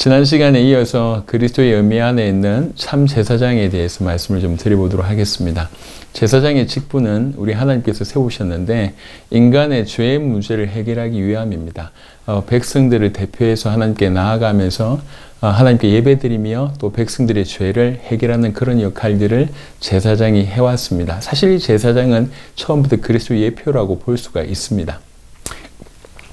지난 시간에 이어서 그리스도의 의미 안에 있는 참 제사장에 대해서 말씀을 좀 드려보도록 하겠습니다. 제사장의 직분은 우리 하나님께서 세우셨는데 인간의 죄의 문제를 해결하기 위함입니다. 어, 백성들을 대표해서 하나님께 나아가면서 어, 하나님께 예배드리며 또 백성들의 죄를 해결하는 그런 역할들을 제사장이 해왔습니다. 사실 이 제사장은 처음부터 그리스도의 예표라고 볼 수가 있습니다.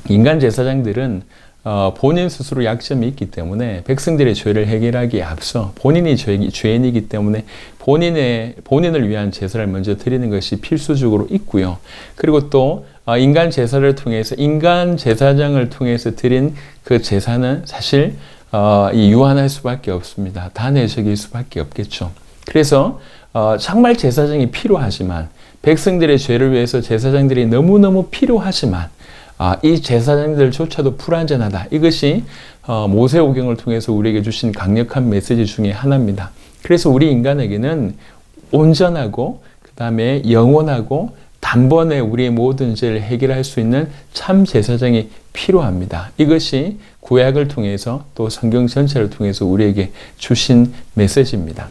인간 제사장들은 어, 본인 스스로 약점이 있기 때문에 백성들의 죄를 해결하기에 앞서 본인이 죄, 죄인이기 때문에 본인의 본인을 위한 제사를 먼저 드리는 것이 필수적으로 있고요. 그리고 또 어, 인간 제사를 통해서 인간 제사장을 통해서 드린 그 제사는 사실 어, 이 유한할 수밖에 없습니다. 단회적일 수밖에 없겠죠. 그래서 어, 정말 제사장이 필요하지만 백성들의 죄를 위해서 제사장들이 너무너무 필요하지만 아, 이 제사장들조차도 불완전하다. 이것이 어, 모세오경을 통해서 우리에게 주신 강력한 메시지 중에 하나입니다. 그래서 우리 인간에게는 온전하고 그 다음에 영원하고 단번에 우리의 모든 죄를 해결할 수 있는 참 제사장이 필요합니다. 이것이 구약을 통해서 또 성경 전체를 통해서 우리에게 주신 메시지입니다.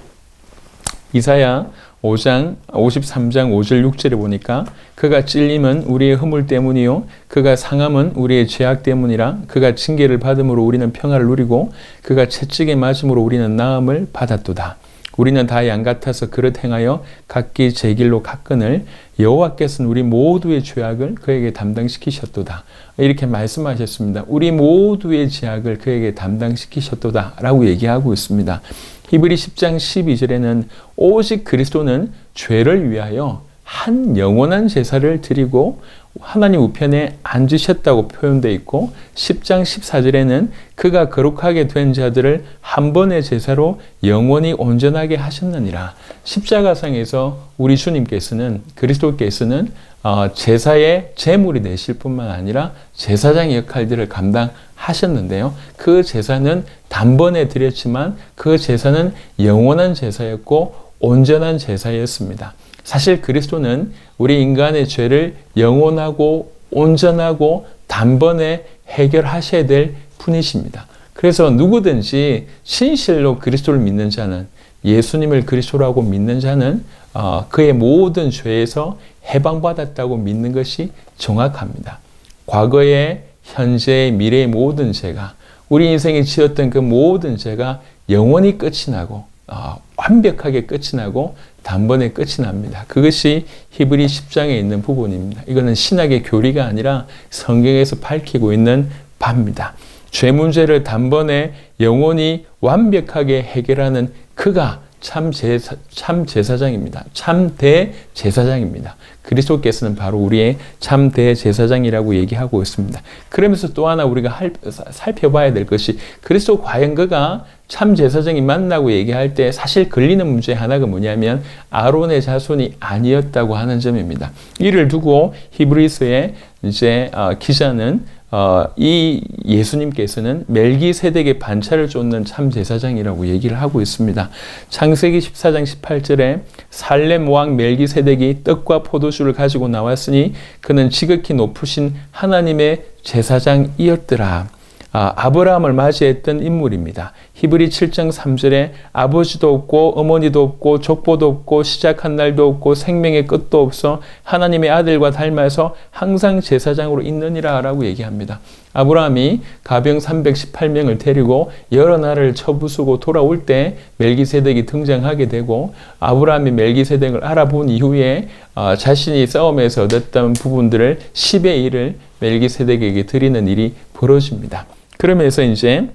이사야 5장 53장 5절 6절에 보니까 그가 찔림은 우리의 허물 때문이요 그가 상함은 우리의 죄악 때문이라 그가 징계를 받음으로 우리는 평화를 누리고 그가 채찍에 맞음으로 우리는 나음을 받았도다. 우리는 다 양 같아서 그릇 행하여 각기 제 길로 가끈을 여호와께서는 우리 모두의 죄악을 그에게 담당시키셨도다. 이렇게 말씀하셨습니다. 우리 모두의 죄악을 그에게 담당시키셨도다라고 얘기하고 있습니다. 히브리 10장 12절에는 오직 그리스도는 죄를 위하여 한 영원한 제사를 드리고 하나님 우편에 앉으셨다고 표현되어 있고 10장 14절에는 그가 거룩하게 된 자들을 한 번의 제사로 영원히 온전하게 하셨느니라. 십자가상에서 우리 주님께서는 그리스도께서는 어, 제사의 제물이 되실 뿐만 아니라 제사장의 역할들을 감당 하셨는데요. 그 제사는 단번에 드렸지만 그 제사는 영원한 제사였고 온전한 제사였습니다. 사실 그리스도는 우리 인간의 죄를 영원하고 온전하고 단번에 해결하셔야 될 분이십니다. 그래서 누구든지 진실로 그리스도를 믿는 자는 예수님을 그리스도라고 믿는 자는 어, 그의 모든 죄에서 해방받았다고 믿는 것이 정확합니다. 과거의, 현재의, 미래의 모든 죄가 우리 인생에 지었던 그 모든 죄가 영원히 끝이 나고 어, 완벽하게 끝이 나고 단번에 끝이 납니다. 그것이 히브리 10장에 있는 부분입니다. 이거는 신학의 교리가 아니라 성경에서 밝히고 있는 바입니다. 죄 문제를 단번에 영원히 완벽하게 해결하는 그가 참 제사, 참 제사장입니다. 참 대 제사장입니다. 그리스도께서는 바로 우리의 참 대 제사장이라고 얘기하고 있습니다. 그러면서 또 하나 우리가 할, 살펴봐야 될 것이 그리스도 과연 그가 참 제사장이 맞나고 얘기할 때 사실 걸리는 문제 하나가 뭐냐면 아론의 자손이 아니었다고 하는 점입니다. 이를 두고 히브리서의 이제 어, 기자는 어, 이 예수님께서는 멜기세덱의 반차를 쫓는 참 제사장이라고 얘기를 하고 있습니다. 창세기 14장 18절에 살렘 왕 멜기세덱이 떡과 포도주를 가지고 나왔으니 그는 지극히 높으신 하나님의 제사장이었더라. 아, 아브라함을 맞이했던 인물입니다. 히브리 7장 3절에 아버지도 없고 어머니도 없고 족보도 없고 시작한 날도 없고 생명의 끝도 없어 하나님의 아들과 닮아서 항상 제사장으로 있느니라 라고 얘기합니다. 아브라함이 가병 318명을 데리고 여러 나라를 쳐부수고 돌아올 때 멜기세덱이 등장하게 되고 아브라함이 멜기세덱을 알아본 이후에 어, 자신이 싸움에서 얻었던 부분들을 10의 1을 멜기세덱에게 드리는 일이 벌어집니다. 그러면서 이제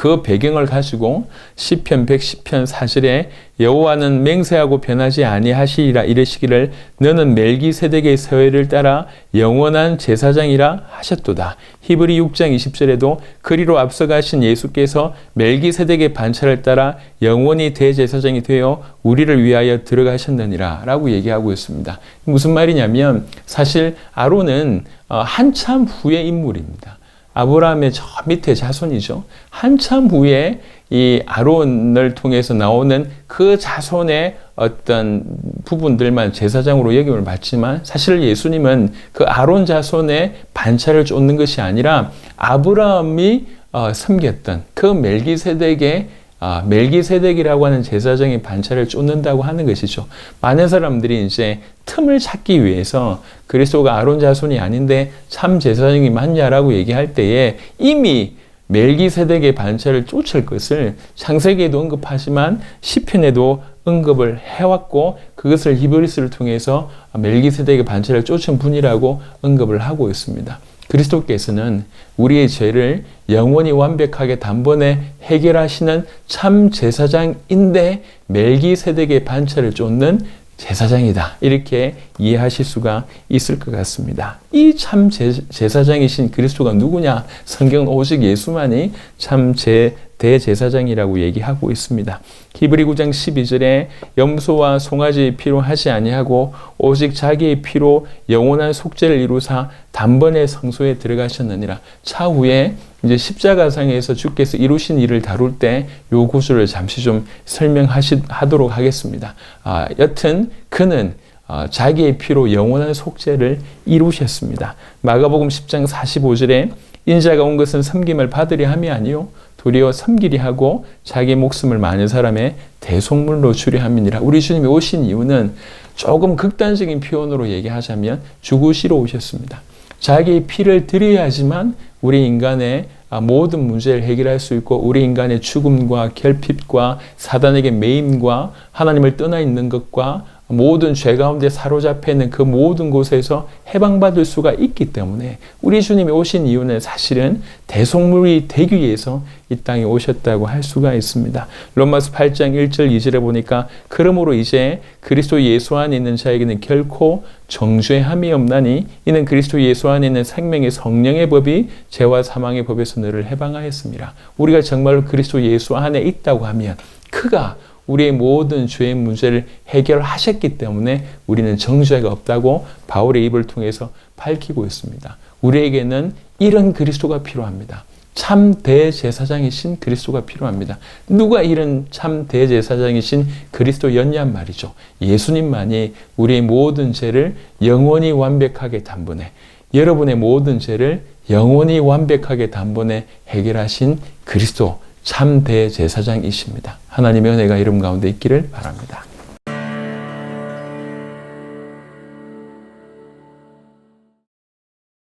그 배경을 가지고 시편 110편 4절에 여호와는 맹세하고 변하지 아니하시리라 이르시기를 너는 멜기세덱의 서회를 따라 영원한 제사장이라 하셨도다. 히브리 6장 20절에도 그리로 앞서가신 예수께서 멜기세덱의 반차를 따라 영원히 대제사장이 되어 우리를 위하여 들어가셨느니라 라고 얘기하고 있습니다. 무슨 말이냐면 사실 아론은 어, 한참 후의 인물입니다. 아브라함의 저 밑에 자손이죠. 한참 후에 이 아론을 통해서 나오는 그 자손의 어떤 부분들만 제사장으로 여김을 받지만 사실 예수님은 그 아론 자손의 반차를 쫓는 것이 아니라 아브라함이 어, 섬겼던 그 멜기세덱의 아, 멜기세덱이라고 하는 제사장의 반차를 쫓는다고 하는 것이죠. 많은 사람들이 이제 틈을 찾기 위해서 그리스도가 아론 자손이 아닌데 참 제사장이 맞냐라고 얘기할 때에 이미 멜기세덱의 반차를 쫓을 것을 창세기에도 언급하지만 시편에도 언급을 해왔고 그것을 히브리스를 통해서 멜기세덱의 반차를 쫓은 분이라고 언급을 하고 있습니다. 그리스도께서는 우리의 죄를 영원히 완벽하게 단번에 해결하시는 참 제사장인데 멜기세덱의 반차를 쫓는 제사장이다. 이렇게 이해하실 수가 있을 것 같습니다. 이 참 제사장이신 그리스도가 누구냐? 성경은 오직 예수만이 참 제, 대제사장이라고 얘기하고 있습니다. 히브리 9장 12절에 염소와 송아지의 피로 하지 아니하고 오직 자기의 피로 영원한 속죄를 이루사 단번에 성소에 들어가셨느니라. 차후에 이제 십자가상에서 주께서 이루신 일을 다룰 때 요 구절을 잠시 좀 설명하도록 하겠습니다. 아, 여튼 그는 어, 자기의 피로 영원한 속죄를 이루셨습니다. 마가복음 10장 45절에 인자가 온 것은 섬김을 받으려 함이 아니요 도리어 섬기리 하고 자기 목숨을 많은 사람의 대속물로 주려 함이니라. 우리 주님이 오신 이유는 조금 극단적인 표현으로 얘기하자면 죽으시러 오셨습니다. 자기 피를 드려야지만 우리 인간의 모든 문제를 해결할 수 있고 우리 인간의 죽음과 결핍과 사단에게 매임과 하나님을 떠나 있는 것과 모든 죄 가운데 사로잡혀 있는 그 모든 곳에서 해방받을 수가 있기 때문에 우리 주님이 오신 이유는 사실은 대속물이 되기 위해서 이 땅에 오셨다고 할 수가 있습니다. 로마서 8장 1절 2절에 보니까 그러므로 이제 그리스도 예수 안에 있는 자에게는 결코 정죄함이 없나니 이는 그리스도 예수 안에 있는 생명의 성령의 법이 죄와 사망의 법에서 너를 해방하였습니다. 우리가 정말로 그리스도 예수 안에 있다고 하면 그가 우리의 모든 죄의 문제를 해결하셨기 때문에 우리는 정죄가 없다고 바울의 입을 통해서 밝히고 있습니다. 우리에게는 이런 그리스도가 필요합니다. 참 대제사장이신 그리스도가 필요합니다. 누가 이런 참 대제사장이신 그리스도였냔 말이죠. 예수님만이 우리의 모든 죄를 영원히 완벽하게 단번에 여러분의 모든 죄를 영원히 완벽하게 단번에 해결하신 그리스도 참 대제사장이십니다. 하나님의 은혜가 이름 가운데 있기를 바랍니다.